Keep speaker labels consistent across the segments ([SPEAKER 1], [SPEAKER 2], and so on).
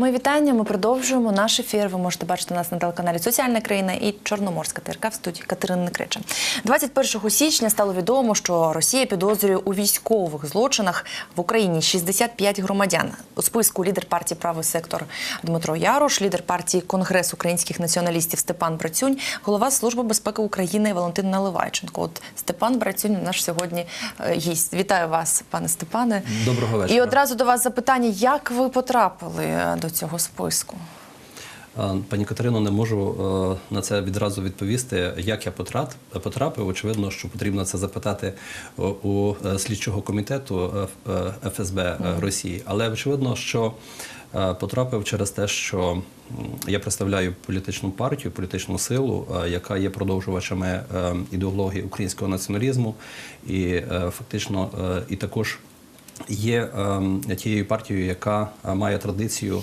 [SPEAKER 1] Мої вітання. Ми продовжуємо наш ефір. Ви можете бачити нас на телеканалі Соціальна країна і Чорноморська ТРК в студії Катерини Некрича. 21 січня стало відомо, що Росія підозрює у військових злочинах в Україні 65 громадян. У списку лідер партії Правий сектор Дмитро Ярош, лідер партії Конгрес українських націоналістів Степан Брацюнь, голова Служби безпеки України Валентин Наливайченко. От Степан Брацюнь наш сьогодні е, гість. Вітаю вас, пане Степане.
[SPEAKER 2] Доброго вечора.
[SPEAKER 1] І одразу до вас запитання: як ви потрапили е, до цього списку?
[SPEAKER 2] Пані Катерино, не можу е, на це відразу відповісти. Як я потрапив? Очевидно, що потрібно це запитати у- у е, слідчого комітету е, е, ФСБ е, Росії. Але очевидно, що е, потрапив через те, що я представляю політичну партію, політичну силу, е, яка є продовжувачами е, ідеології українського націоналізму, і е, фактично е, і також є е, тією партією, яка е, має традицію.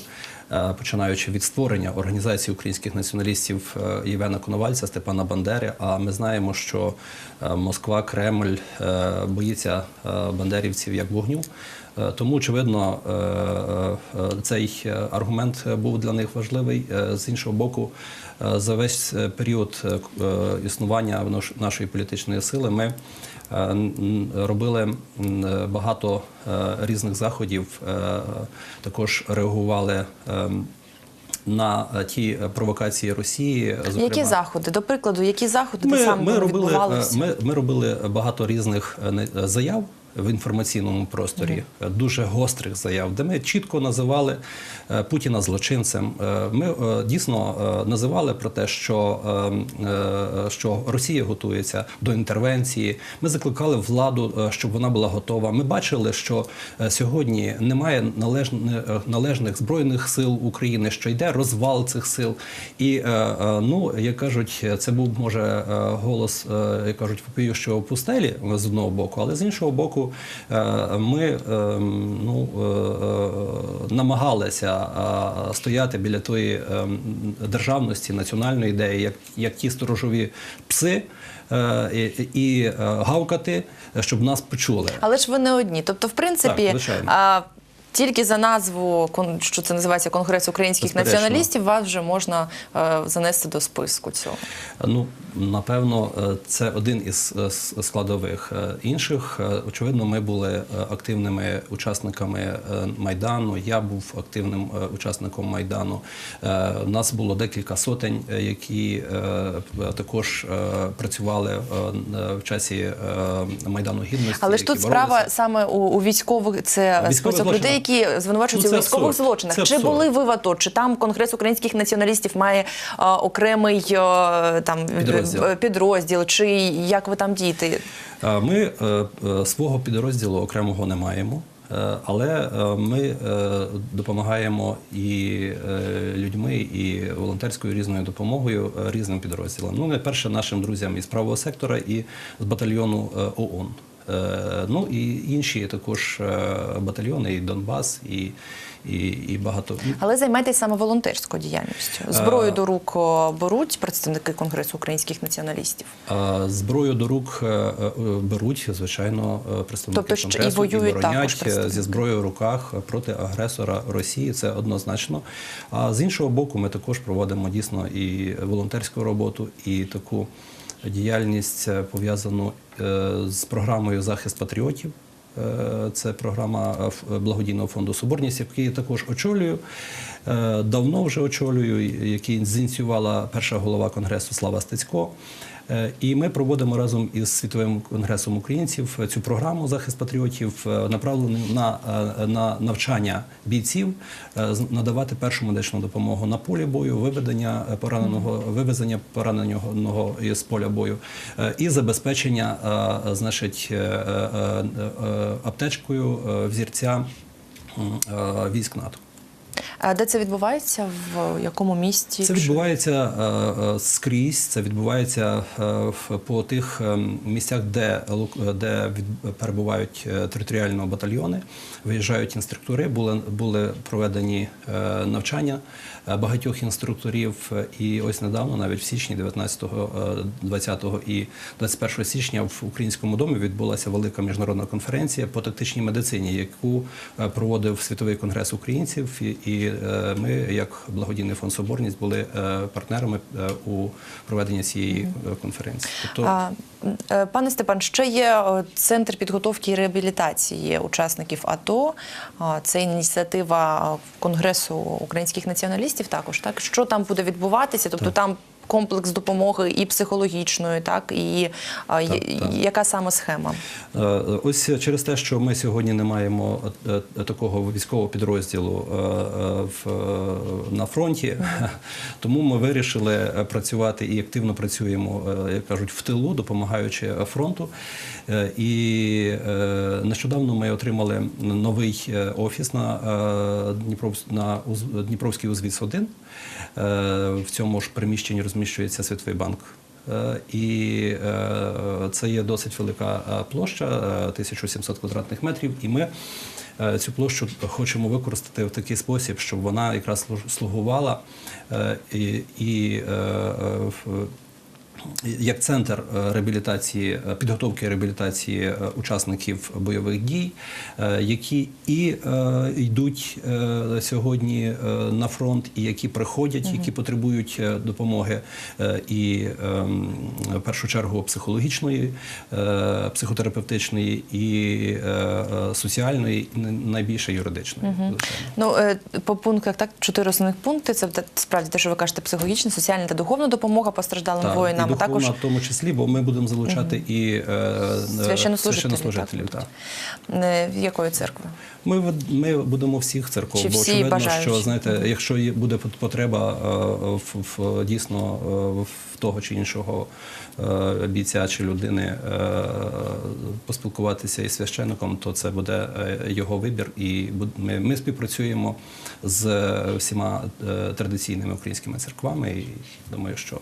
[SPEAKER 2] е, Починаючи від створення організації українських націоналістів е, Євгена Коновальця, Степана Бандери. А ми знаємо, що Москва, Кремль боїться бандерівців як вогню. Тому, очевидно, цей аргумент був для них важливий. З іншого боку, за весь період існування нашої політичної сили ми робили е, багато е, різних заходів, е, також реагували. е, На ті провокації Росії,
[SPEAKER 1] Які заходи? До прикладу, які заходи
[SPEAKER 2] ми,
[SPEAKER 1] саме
[SPEAKER 2] ми, робили, ми, ми робили багато різних заяв в інформаційному просторі, е, дуже гострих заяв, де ми чітко називали е, Путіна злочинцем. Е, Ми дійсно називали про те, що, що Росія готується до інтервенції. Ми закликали владу, щоб вона була готова. Ми бачили, що сьогодні немає належних збройних сил України, що йде розвал цих сил. І ну, як кажуть, це був може голос, як кажуть, вопіющого в пустелі з одного боку, але з іншого боку, е, ми е, ну, е, намагалися стояти біля тої державності, національної ідеї, як, як ті сторожові пси. І, і гавкати, щоб нас почули.
[SPEAKER 1] Але ж ви не одні. Тобто, в принципі,
[SPEAKER 2] Так,
[SPEAKER 1] а, тільки за назву що це називається Конгрес українських
[SPEAKER 2] Безперечно.
[SPEAKER 1] націоналістів, вас вже можна занести до списку цього.
[SPEAKER 2] Ну, напевно, е, це один із е, складових. Е, Інших, очевидно, ми були активними учасниками Майдану. Я був активним учасником Майдану. У нас було декілька сотень, які також працювали в часі Майдану Гідності.
[SPEAKER 1] Але ж тут справа
[SPEAKER 2] боролися.
[SPEAKER 1] саме у, у військових, це список людей, які звинувачуються
[SPEAKER 2] Ну,
[SPEAKER 1] у військових
[SPEAKER 2] абсурд.
[SPEAKER 1] злочинах.
[SPEAKER 2] Це
[SPEAKER 1] Чи
[SPEAKER 2] абсурд.
[SPEAKER 1] були ви в АТО? Чи там Конгрес українських націоналістів має окремий е, там
[SPEAKER 2] Підрозділ.
[SPEAKER 1] е, підрозділ, чи як ви там дієте?
[SPEAKER 2] Ми е, е, свого підрозділу окремого не маємо. Але ми допомагаємо і людьми, і волонтерською різною допомогою різним підрозділам. Ну, найперше нашим друзям із правого сектора і з батальйону ООН. Е, Ну і інші також е, батальйони, і Донбас, і, і, і багато.
[SPEAKER 1] Але займайтесь саме волонтерською діяльністю.
[SPEAKER 2] Е,
[SPEAKER 1] Зброю до рук беруть представники Конгресу українських націоналістів.
[SPEAKER 2] А Зброю до рук беруть, звичайно, представники
[SPEAKER 1] Тобто ще і воюють також
[SPEAKER 2] боронять
[SPEAKER 1] представники.
[SPEAKER 2] зі зброєю в руках проти агресора Росії. Це однозначно. А з іншого боку, ми також проводимо дійсно і волонтерську роботу, і таку діяльність е, пов'язану е, з програмою захист патріотів. Е, Це програма благодійного фонду Соборність, який я також очолюю. Давно вже очолюю, який зініціювала перша голова конгресу Слава Стецько. Е, І ми проводимо разом із світовим конгресом українців цю програму захист патріотів, е, направлену на, е, на навчання бійців, е, з- надавати першу медичну допомогу на полі бою, виведення е, пораненого, вивезення пораненого із поля бою е, і забезпечення, е, значить, е, е, е, аптечкою е, взірця е, військ НАТО.
[SPEAKER 1] Де це відбувається? В якому місті?
[SPEAKER 2] Це відбувається е, е, скрізь. Це відбувається е, по тих місцях, де, де перебувають територіальні територіально батальйони, виїжджають інструктори, були, були проведені навчання багатьох інструкторів. І ось недавно, навіть в січні 19, е, 20 і 21 січня в Українському домі відбулася велика міжнародна конференція по тактичній медицині, яку е, проводив Світовий конгрес українців. І, е, ми, як благодійний фонд Соборність, були е, партнерами е, у проведенні цієї е, конференції. Тобто
[SPEAKER 1] А, е, пане Степан, ще є е, центр підготовки і реабілітації учасників АТО. Це ініціатива е, Конгресу українських націоналістів. Також так що там буде відбуватися? Тобто там комплекс допомоги і психологічної, так і є-
[SPEAKER 2] так.
[SPEAKER 1] яка саме схема?
[SPEAKER 2] Е, Ось через те, що ми сьогодні не маємо е, е, такого військового підрозділу е, е, в, е, на фронті, тому ми вирішили е, працювати і активно працюємо, е, як кажуть, в тилу, допомагаючи е, фронту. Е, І е, нещодавно ми отримали новий е, офіс на, е, Дніпров, на Уз- Дніпровський узвіз 1 В цьому ж приміщенні розміщується Світовий банк. Е, І е, це є досить велика е, площа, е, 1700 квадратних метрів. І ми цю площу хочемо використати в такий спосіб, щоб вона якраз слугувала і, і як центр е, реабілітації, е, підготовки реабілітації е, учасників бойових дій, які і йдуть сьогодні на фронт, і які приходять, які потребують допомоги, і ем, в першу чергу психологічної, психотерапевтичної, і соціальної, і найбільше юридичної.
[SPEAKER 1] Ну по пунктах так чотири основних пункти. Це справді те, що ви кажете, психологічна, соціальна та духовна допомога постраждалим
[SPEAKER 2] Так,
[SPEAKER 1] воїнам.
[SPEAKER 2] і
[SPEAKER 1] а також
[SPEAKER 2] в тому числі, бо ми будемо залучати і е,
[SPEAKER 1] Священнослужителів,
[SPEAKER 2] священнослужителів,
[SPEAKER 1] так, е, якої церкви?
[SPEAKER 2] Ми, ми будемо всіх церков,
[SPEAKER 1] Чи
[SPEAKER 2] бо
[SPEAKER 1] всі
[SPEAKER 2] очевидно,
[SPEAKER 1] бажаючі?
[SPEAKER 2] що знаєте, якщо буде пот- потреба е, в, в дійсно е, в того чи іншого е, бійця чи людини е, поспілкуватися із священником, то це буде е, його вибір. І ми, ми співпрацюємо з е, всіма е, традиційними українськими церквами. І думаю, що е,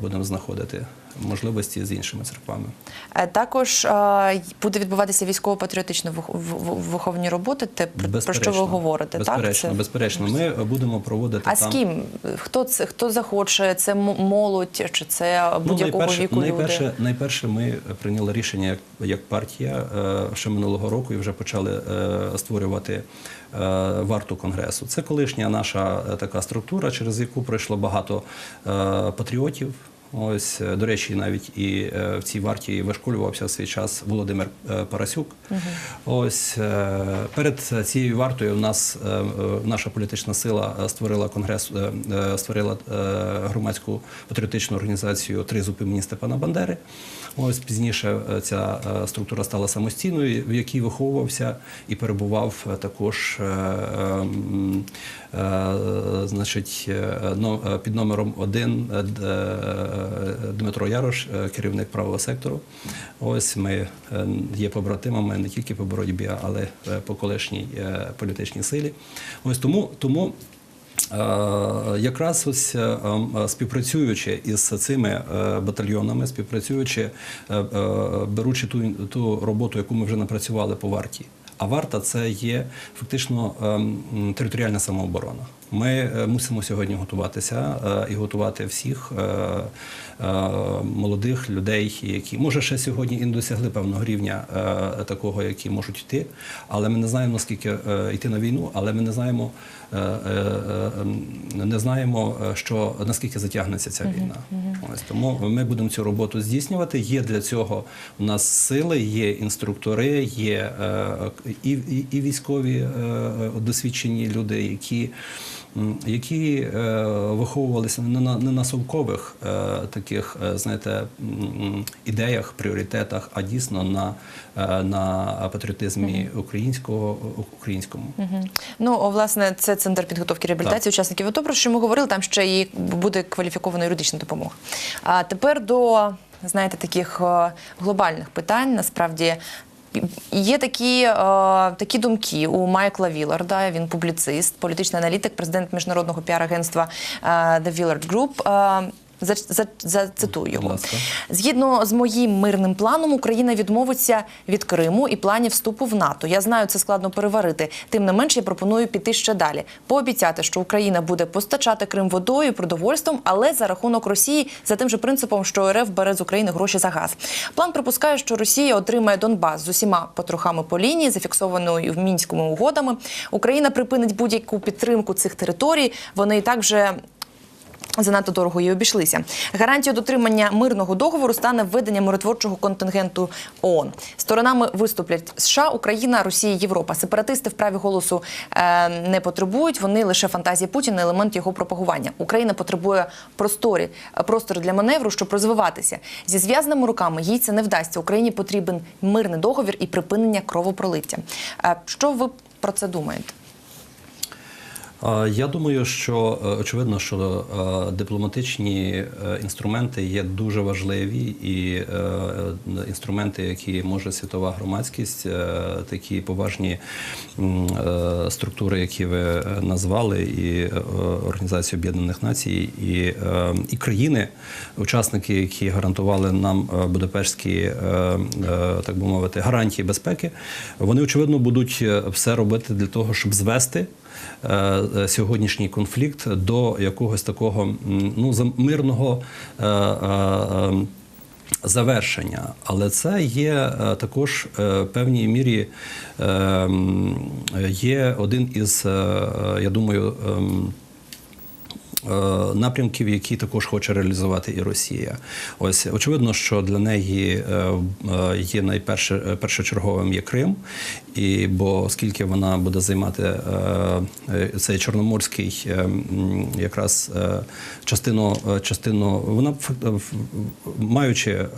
[SPEAKER 2] будемо знаходити можливості з іншими церквами.
[SPEAKER 1] Е, Також е, буде відбуватися військово-патріотичні вих- в- в- виховні роботи. Те про- що ви говорите?
[SPEAKER 2] Безперечно,
[SPEAKER 1] так? Це-
[SPEAKER 2] безперечно. Ми будемо проводити
[SPEAKER 1] А
[SPEAKER 2] там.
[SPEAKER 1] з ким? Хто це? Хто захоче? Це молодь чи це будь-якого
[SPEAKER 2] Ну,
[SPEAKER 1] віку
[SPEAKER 2] найперше,
[SPEAKER 1] люди?
[SPEAKER 2] найперше, ми прийняли рішення як, як партія е, ще минулого року і вже почали створювати варту конгресу. Це колишня наша така структура, через яку пройшло багато патріотів. Ось, е, до речі, навіть і е, в цій варті вишколювався в свій час Володимир е, Парасюк. Ось е, перед цією вартою у нас наша політична сила створила конгрес, створила громадську патріотичну організацію Тризуб імені Степана Бандери. Ось пізніше ця структура стала самостійною, в якій виховувався і перебував також ем, значить, під номером один Дмитро Ярош, е, керівник правого сектору. Ось ми е, є побратимами не тільки по боротьбі, але е, по колишній політичній силі. Ось тому тому. Якраз ось е, е, співпрацюючи із цими батальйонами, співпрацюючи, беручи ту, ту роботу, яку ми вже напрацювали по варті. А варта це є фактично е, територіальна самооборона. Ми е, мусимо сьогодні готуватися е, і готувати всіх е, молодих людей, які може ще сьогодні і не досягли певного рівня такого, які можуть йти. Але ми не знаємо наскільки йти на війну, але ми не знаємо, не знаємо, що наскільки затягнеться ця війна. Ось тому ми будемо цю роботу здійснювати. Є для цього у нас сили, є інструктори, є і, і, і військові досвідчені люди, які. Які е, виховувалися не на не на совкових е, таких, е, знаєте, ідеях, пріоритетах, а дійсно на, на патріотизмі українського українському.
[SPEAKER 1] Ну, о, власне, це центр підготовки реабілітації учасників АТО, про що ми говорили, там ще і буде кваліфікована юридична допомога. А тепер до, знаєте, таких глобальних питань, насправді. Є такі, е, такі думки у Майкла Віларда. Він публіцист, політичний аналітик, президент міжнародного піар-агентства е, The Willard Group. Е, зацитую його. Згідно з моїм мирним планом, Україна відмовиться від Криму і планів вступу в НАТО. Я знаю, це складно переварити. Тим не менш, я пропоную піти ще далі. Пообіцяти, що Україна буде постачати Крим водою, продовольством, але за рахунок Росії за тим же принципом, що РФ бере з України гроші за газ. План припускає, що Росія отримає Донбас з усіма потрохами по лінії, зафіксованою в мінськими угодами. Україна припинить будь-яку підтримку цих територій. Вони і так вже Занадто дорого їй обійшлися. Гарантією дотримання мирного договору стане введення миротворчого контингенту ООН. Сторонами виступлять США, Україна, Росія, Європа. Сепаратисти в праві голосу е, не потребують. Вони лише фантазії Путіна, елемент його пропагування. Україна потребує просторі, простору для маневру, щоб розвиватися. Зі зв'язаними руками їй це не вдасться. Україні потрібен мирний договір і припинення кровопролиття. Е, що ви про це думаєте?
[SPEAKER 2] Я думаю, що е, очевидно, що е, дипломатичні е, інструменти є дуже важливі, і інструменти, які може світова громадськість, такі поважні структури, які ви назвали, і Організація Об'єднаних Націй, і, і країни, учасники, які гарантували нам Будапештські, так би мовити, гарантії безпеки, вони очевидно будуть все робити для того, щоб звести сьогоднішній конфлікт до якогось такого ну мирного. е, е, е, Завершення, але це є е, також е, в певній мірі е, є один із, е, е, я думаю, ем, е, напрямків, які також хоче реалізувати і Росія. Ось очевидно, що для неї е, е, є найперше е, першочерговим є Крим, і бо оскільки вона буде займати е, е, цей чорноморський е, якраз е, частину, е, частину вона маючи е,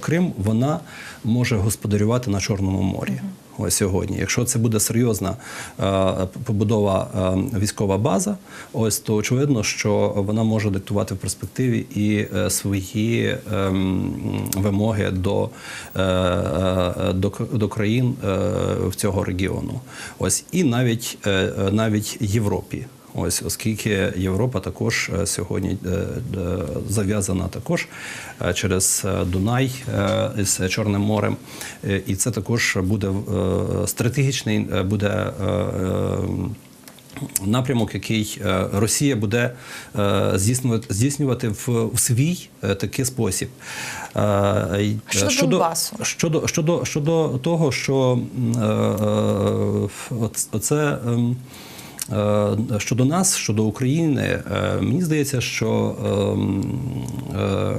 [SPEAKER 2] Крим, вона може господарювати на Чорному морі. Сьогодні. Якщо це буде серйозна е, побудова е, військова база, ось то очевидно, що вона може диктувати в перспективі і е, свої ем, вимоги до, до, до країн в цього регіону. Ось і навіть навіть Європі. Ось, оскільки Європа також е, сьогодні е, е, зав'язана також через Дунай з Чорним морем, і це також буде стратегічний буде. Напрямок, який Росія буде здійснювати, здійснювати в, свій такий спосіб.
[SPEAKER 1] Щодо Донбасу.
[SPEAKER 2] щодо, щодо, щодо того, що м, е, Щодо нас, щодо України, е, мені здається, що ем, е,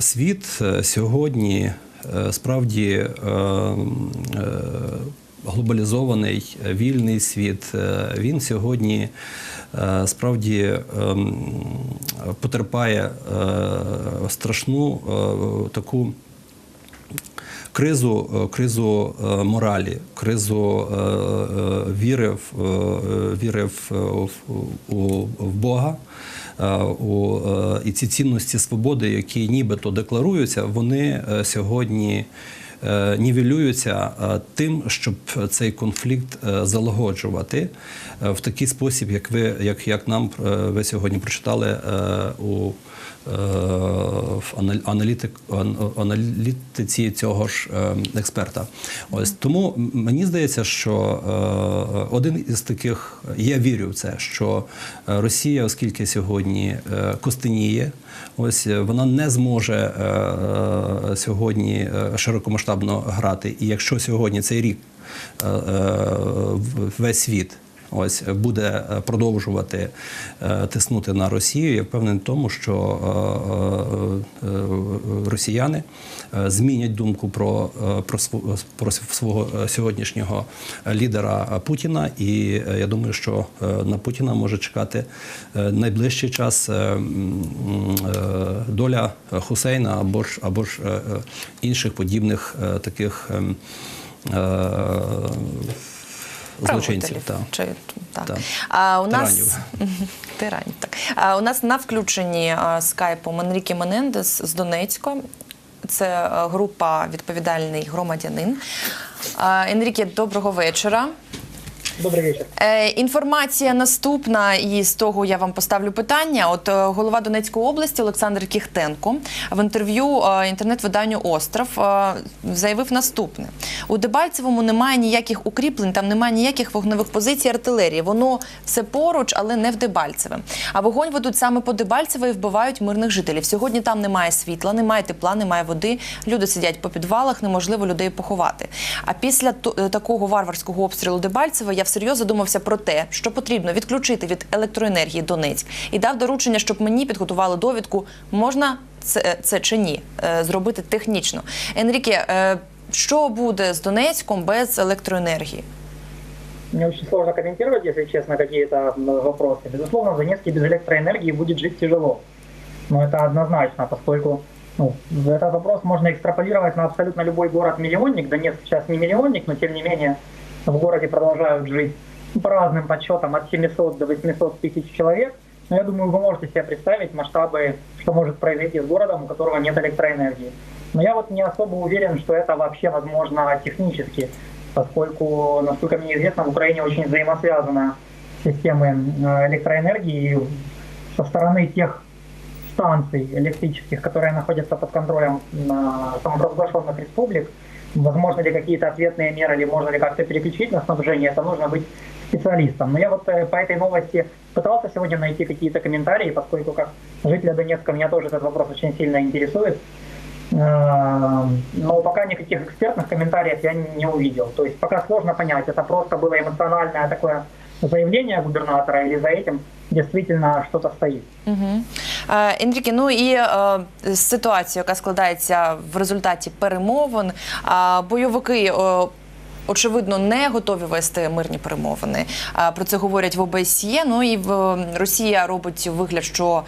[SPEAKER 2] світ сьогодні справді ем, глобалізований, вільний світ. Він сьогодні справді ем, потерпає страшну таку кризу, е, кризу е, моралі, кризу е, віри в, віри в, в, в Бога. У, І ці цінності свободи, які нібито декларуються, вони сьогодні нівелюються тим, щоб цей конфлікт залагоджувати в такий спосіб, як ви, як, як нам ви сьогодні прочитали у аналітик, аналітиці цього ж е, експерта. Ось тому мені здається, що е, один із таких я вірю в це, що е, Росія, оскільки сьогодні е, костеніє, ось вона не зможе сьогодні широкомасштабно грати. І якщо сьогодні цей рік весь світ ось буде е, продовжувати е, тиснути на Росію. Я впевнений в тому, що е, росіяни змінять думку про, про, свого сьогоднішнього лідера Путіна. І я думаю, що на Путіна може чекати найближчий час доля Хусейна або ж або ж інших подібних таких. ем, Злочинців, Та.
[SPEAKER 1] Чи, так.
[SPEAKER 2] Та.
[SPEAKER 1] А, у
[SPEAKER 2] Тиранів.
[SPEAKER 1] нас Тиранів, так. А, у нас на включенні скайпу Енріке Менендес з Донецька. Це група відповідальний громадянин. Енріке, доброго вечора.
[SPEAKER 3] Добрый вечер.
[SPEAKER 1] Е, інформація наступна, і з того я вам поставлю питання. От е, голова Донецької області Олександр Кіхтенко в інтерв'ю е, інтернет-виданню Остров заявив наступне: у Дебальцевому немає ніяких укріплень, там немає ніяких вогневих позицій артилерії. Воно все поруч, але не в Дебальцеве. А вогонь ведуть саме по Дебальцеве і вбивають мирних жителів. Сьогодні там немає світла, немає тепла, немає води. Люди сидять по підвалах, неможливо людей поховати. А після такого варварського обстрілу Дебальцева я всерйоз задумався про те, що потрібно відключити від електроенергії Донецьк і дав доручення, щоб мені підготували довідку, можна це, це чи ні, е, зробити технічно. Енріке, е, що буде з Донецьком без електроенергії?
[SPEAKER 3] Мне очень сложно комментировать, если честно, какие-то м, вопросы. Безусловно, в Донецке без электроэнергии будет жить тяжело. Но это однозначно, поскольку ну, этот вопрос можно экстраполировать на абсолютно любой город-миллионник. Донецк сейчас не миллионник, но тем не менее в городе продолжают жить по разным подсчетам от 700 до 800 тысяч человек. Но я думаю, вы можете себе представить масштабы, что может произойти с городом, у которого нет электроэнергии. Но я вот не особо уверен, что это вообще возможно технически, поскольку, насколько мне известно, в Украине очень взаимосвязаны системы э, электроэнергии со стороны тех станций электрических, которые находятся под контролем на самопровозглашенных республик, возможно ли какие-то ответные меры, или можно ли как-то переключить на снабжение, это нужно быть специалистом. Но я вот э, по этой новости пытался сегодня найти какие-то комментарии, поскольку как жителя Донецка меня тоже этот вопрос очень сильно интересует. Э, Но пока никаких экспертных комментариев я не увидел. То есть пока сложно понять, это просто было эмоциональное такое заявление губернатора или за этим действительно что-то стоит.
[SPEAKER 1] Угу. Е, Енріке, ну і е, ситуація, яка складається в результаті перемовин, Е, бойовики. Очевидно, не готові вести мирні перемовини. Про це говорять в ОБСЄ. Ну і в Росія робить вигляд, що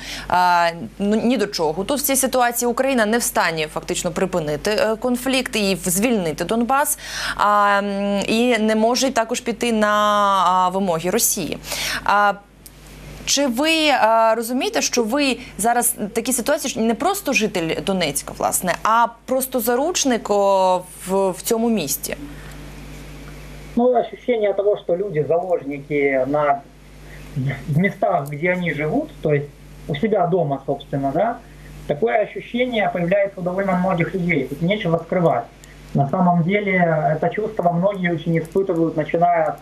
[SPEAKER 1] ну, ні до чого. Тут в цій ситуації Україна не в стані фактично припинити е, конфлікт і звільнити Донбас, і не може також піти на вимоги Росії. Чи ви е, розумієте, що ви зараз в такій ситуації що не просто житель Донецька, власне, а просто заручник о, в, в цьому місті?
[SPEAKER 3] Ну, ощущение того, что люди заложники на местах, где они живут, то есть у себя дома, собственно, да, такое ощущение появляется у довольно многих людей. Тут нечего скрывать. На самом деле это чувство многие очень испытывают, начиная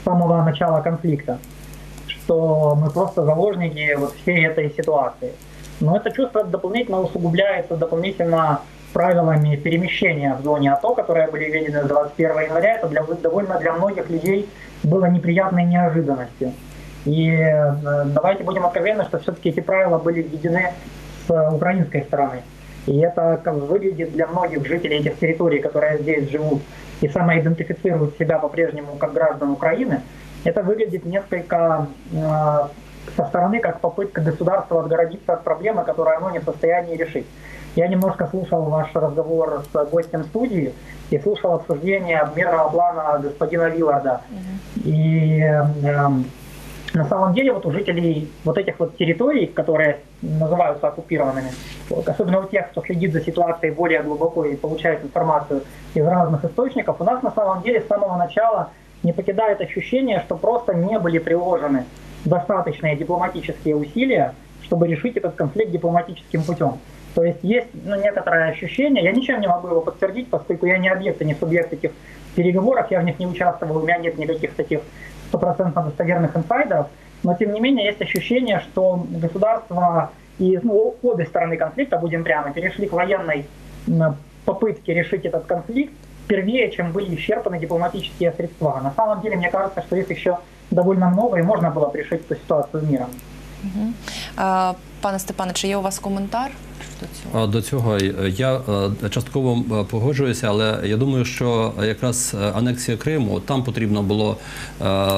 [SPEAKER 3] с самого начала конфликта, что мы просто заложники вот всей этой ситуации. Но это чувство дополнительно усугубляется дополнительно правилами перемещения в зоне АТО, которые были введены с 21 января. Это для, довольно для многих людей было неприятной неожиданностью. И э, давайте будем откровенны, что все-таки эти правила были введены с э, украинской стороны. И это выглядит для многих жителей этих территорий, которые здесь живут и самоидентифицируют себя по-прежнему как граждан Украины, это выглядит несколько э, со стороны как попытка государства отгородиться от проблемы, которую оно не в состоянии решить. Я немножко слушал ваш разговор с гостем студии и слушал обсуждение мирного плана господина Вилларда. И эм, на самом деле вот у жителей вот этих вот территорий, которые называются оккупированными, особенно у тех, кто следит за ситуацией более глубоко и получает информацию из разных источников, у нас на самом деле с самого начала не покидает ощущение, что просто не были приложены достаточные дипломатические усилия, чтобы решить этот конфликт дипломатическим путем. То есть есть ну, некоторое ощущение, я ничем не могу его подтвердить, поскольку я не объект и не субъект этих переговоров, я в них не участвовал, у меня нет никаких таких стопроцентно достоверных инсайдеров, но тем не менее есть ощущение, что государство и ну, обе стороны конфликта, будем прямо, перешли к военной попытке решить этот конфликт первее, чем были исчерпаны дипломатические средства. На самом деле, мне кажется, что их еще довольно много, и можно было бы решить эту ситуацию миром.
[SPEAKER 1] Е, Пане Степане, чи є у вас коментар до цього?
[SPEAKER 2] Е, я е, частково е, погоджуюся, але я думаю, що якраз анексія Криму там потрібно було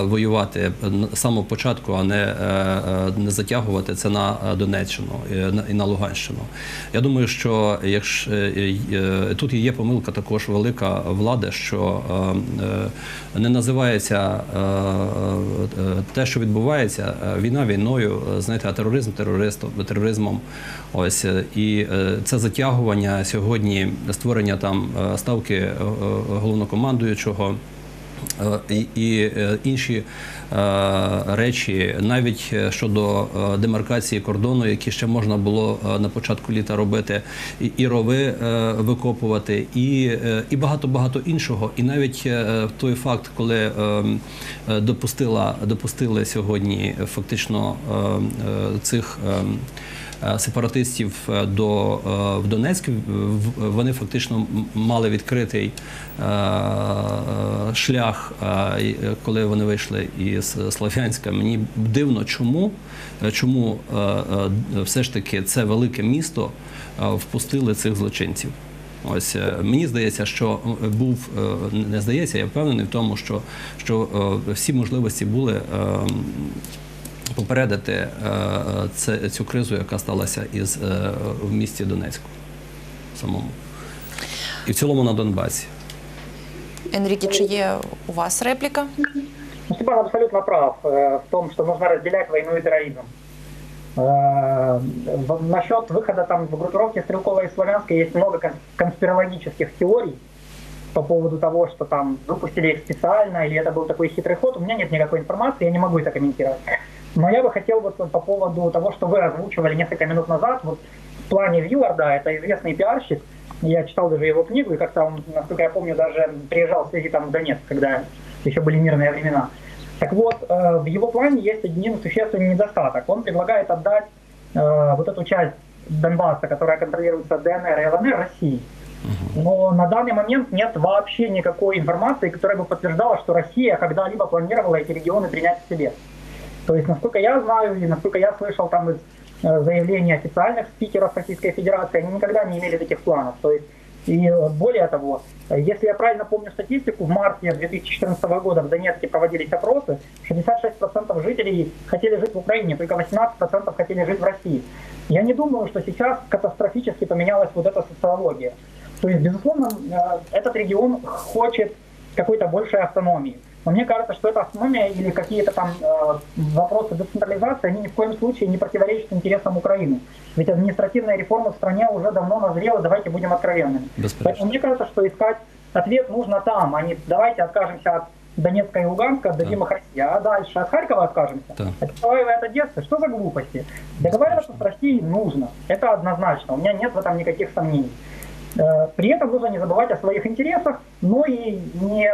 [SPEAKER 2] воювати з самого початку, а не, затягувати це на Донеччину і на- Луганщину. Я думаю, що якщо тут є помилка також велика влади, що не називається те, що відбувається, війна війною, знаєте, а тероризм терористом, тероризмом. Ось е, і е, це затягування сьогодні, створення там е, ставки головнокомандуючого. Е, і, е, інші е, речі, навіть щодо демаркації кордону, які ще можна було на початку літа робити, і, рови викопувати, і, і багато багато іншого. І навіть той факт, коли допустила допустили сьогодні фактично цих. Е, Сепаратистів е, до е, в Донецьк вони фактично мали відкритий шлях, коли вони вийшли із Слов'янська. Мені дивно, чому, чому все ж таки це велике місто впустили цих злочинців. Ось мені здається, що був не здається, я впевнений в тому, що, що всі можливості були е, Попередити е, це, цю кризу, яка сталася із е, в місті Донецьку самому і в цілому на Донбасі.
[SPEAKER 1] Енрікі, чи є у вас репліка?
[SPEAKER 3] Ну, Степан абсолютно прав э, в том, что нужно разделять войну и терроризм. Э, в- Насчет выхода там в группировке Стрелкова и Славянска есть много кон- конспирологических теорий по поводу того, что там выпустили их специально или это был такой хитрый ход. У меня нет никакой информации, я не могу это комментировать. Но я бы хотел вот по поводу того, что вы озвучивали несколько минут назад, вот в плане Вилларда, это известный пиарщик, я читал даже его книгу, и как-то он, насколько я помню, даже приезжал с визитом в Донецк, когда еще были мирные времена. Так вот, э, в его плане есть один существенный недостаток. Он предлагает отдать э, вот эту часть Донбасса, которая контролируется ДНР и ЛНР, России. Но на данный момент нет вообще никакой информации, которая бы подтверждала, что Россия когда-либо планировала эти регионы принять к себе. То есть, насколько я знаю и насколько я слышал там из э, заявлений официальных спикеров Российской Федерации, они никогда не имели таких планов. То есть, и э, более того, если я правильно помню статистику, в марте 2014 года в Донецке проводились опросы, 66% жителей хотели жить в Украине, только 18% хотели жить в России. Я не думаю, что сейчас катастрофически поменялась вот эта социология. То есть, безусловно, э, этот регион хочет какой-то большей автономии. Но мне кажется, что эта автономия или какие-то там э, вопросы децентрализации, они ни в коем случае не противоречат интересам Украины. Ведь административная реформа в стране уже давно назрела, давайте будем откровенными. Поэтому мне кажется, что искать ответ нужно там, а не давайте откажемся от Донецка и Луганска, отдадим
[SPEAKER 2] Да.
[SPEAKER 3] их России, а дальше от Харькова откажемся.
[SPEAKER 2] Да.
[SPEAKER 3] А Николаева от Одессы, что за глупости? Договариваться с Россией нужно, это однозначно, у меня нет в этом никаких сомнений. Э, При этом нужно не забывать о своих интересах, но и не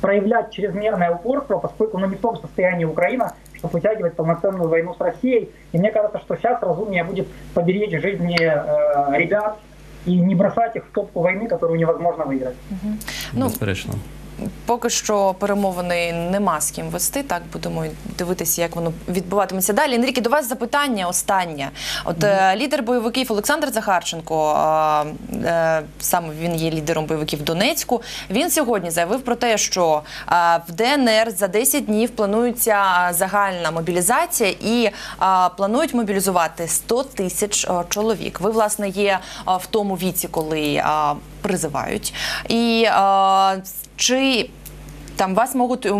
[SPEAKER 3] проявлять чрезмерное упорство, поскольку ну, не в том состоянии Украина, чтобы вытягивать полноценную войну с Россией. И мне кажется, что сейчас разумнее будет поберечь жизни э, ребят и не бросать их в топку войны, которую невозможно выиграть.
[SPEAKER 1] Ну,
[SPEAKER 2] Безперечно.
[SPEAKER 1] Поки що перемовини нема з ким вести. Так будемо дивитися, як воно відбуватиметься далі. Енрікі, до вас запитання останнє. От е, лідер бойовиків Олександр Захарченко, е, е, саме він є лідером бойовиків Донецьку. Він сьогодні заявив про те, що в ДНР за 10 днів планується загальна мобілізація і планують мобілізувати 100 тисяч чоловік. Ви власне є в тому віці, коли призивають. І чи там вас можуть, м-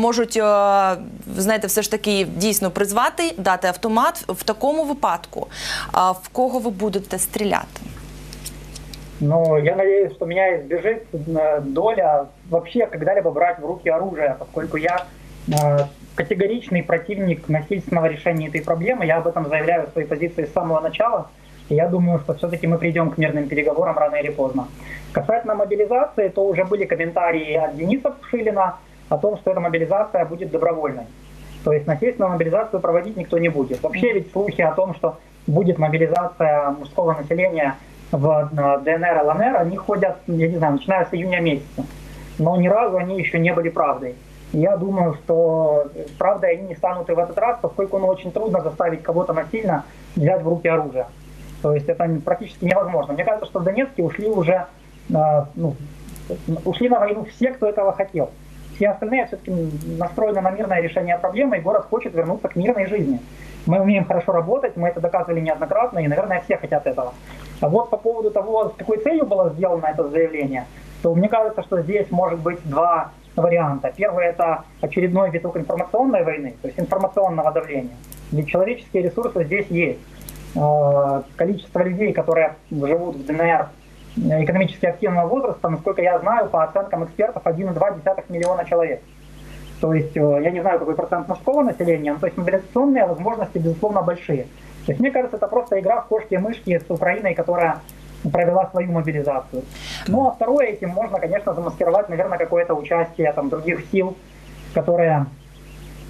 [SPEAKER 1] можуть, е, знаєте, все ж таки дійсно призвати, дати автомат в такому випадку, а в кого ви будете стріляти?
[SPEAKER 3] Но я надеюсь, что меня избежит э, доля вообще когда-либо брать в руки оружие, поскольку я э, категоричный противник насильственного решения этой проблемы. Я об этом заявляю в своей позиции с самого начала. И я думаю, что все-таки мы придем к мирным переговорам рано или поздно. Касательно мобилизации, то уже были комментарии от Дениса Пшилина о том, что эта мобилизация будет добровольной. То есть насильственную мобилизацию проводить никто не будет. Вообще ведь слухи о том, что будет мобилизация мужского населения в ДНР, ЛНР, они ходят, я не знаю, начиная с июня месяца. Но ни разу они еще не были правдой. И Я думаю, что правдой они не станут и в этот раз, поскольку ну, очень трудно заставить кого-то насильно взять в руки оружие. То есть это практически невозможно. Мне кажется, что в Донецке ушли уже, э, ну, ушли на войну все, кто этого хотел. Все остальные все-таки настроены на мирное решение проблемы, и город хочет вернуться к мирной жизни. Мы умеем хорошо работать, мы это доказывали неоднократно, и, наверное, все хотят этого. А вот по поводу того, с какой целью было сделано это заявление, то мне кажется, что здесь может быть два варианта. Первый – это очередной виток информационной войны, то есть информационного давления. Ведь человеческие ресурсы здесь есть. Э, Количество людей, которые живут в ДНР, э, экономически активного возраста, насколько я знаю, по оценкам экспертов, 1,2 миллиона человек. То есть э, я не знаю, какой процент мужского населения, но то есть мобилизационные возможности, безусловно, большие. То есть мне кажется, это просто игра в кошки и мышки с Украиной, которая провела свою мобилизацию. Ну а второе, этим можно, конечно, замаскировать, наверное, какое-то участие там, других сил, которые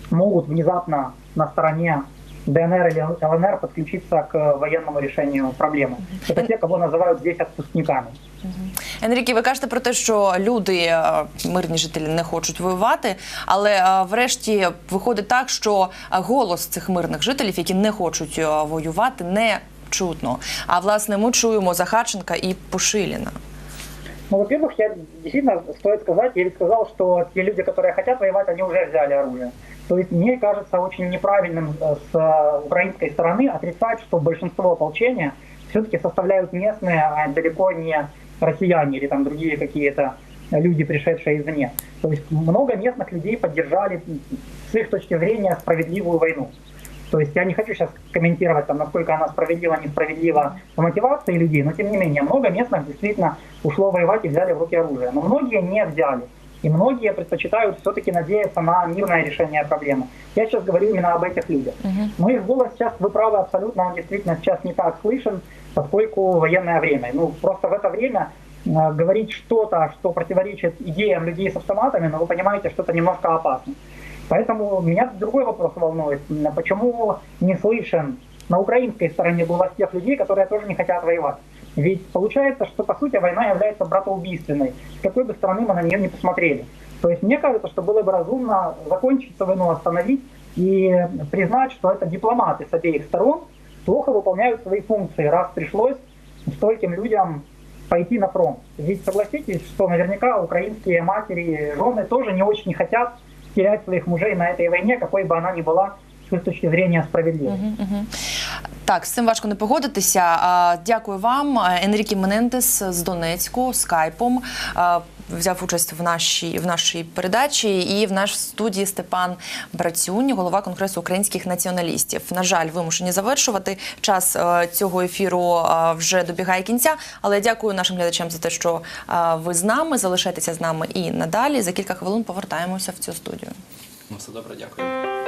[SPEAKER 3] могут внезапно на стороне ДНР или ЛНР подключиться к военному решению проблемы. Это те, кого называют здесь отпускниками.
[SPEAKER 1] Енрікі, ви кажете про те, що люди, е, мирні жителі, не хочуть воювати, але е, врешті виходить так, що е, голос цих мирних жителів, які не хочуть е, воювати, не чутно. А власне ми чуємо Захарченка і Пушиліна.
[SPEAKER 3] Ну, во-первых, я действительно стоит сказать, я ведь сказал, что те люди, которые хотят воевать, они уже взяли оружие. То есть мне кажется очень неправильным э, с э, украинской стороны отрицать, что большинство ополчения все-таки составляют местные, а далеко не россияне или там другие какие-то люди, пришедшие извне. То есть много местных людей поддержали с их точки зрения справедливую войну. То есть я не хочу сейчас комментировать, там, насколько она справедлива, несправедлива по мотивации людей, но тем не менее, много местных действительно ушло воевать и взяли в руки оружие. Но многие не взяли. И многие предпочитают все-таки надеяться на мирное решение проблемы. Я сейчас говорю именно об этих людях. Но их голос сейчас, вы правы абсолютно, он действительно сейчас не так слышен, поскольку военное время. Ну, просто в это время э, говорить что-то, что противоречит идеям людей с автоматами, но вы понимаете, что это немножко опасно. Поэтому меня другой вопрос волнует. Почему не слышен на украинской стороне голос тех людей, которые тоже не хотят воевать? Ведь получается, что по сути война является братоубийственной, с какой бы стороны мы на нее не посмотрели. То есть мне кажется, что было бы разумно закончить войну, остановить и признать, что это дипломаты с обеих сторон плохо выполняют свои функции, раз пришлось стольким людям пойти на фронт. Ведь согласитесь, что наверняка украинские матери, жены тоже не очень хотят терять своих мужей на этой войне, какой бы она ни была с точки зрения справедливой.
[SPEAKER 1] Так, з цим важко не погодитися. Дякую вам. Енрікі Менендес з Донецьку скайпом а, взяв участь в нашій в нашій передачі. І в нашій студії Степан Брацюнь, голова конгресу українських націоналістів. На жаль, вимушені завершувати. Час цього ефіру вже добігає кінця. Але я дякую нашим глядачам за те, що ви з нами. Залишайтеся з нами і надалі. За кілька хвилин повертаємося в цю студію.
[SPEAKER 2] Ну, все добре, дякую.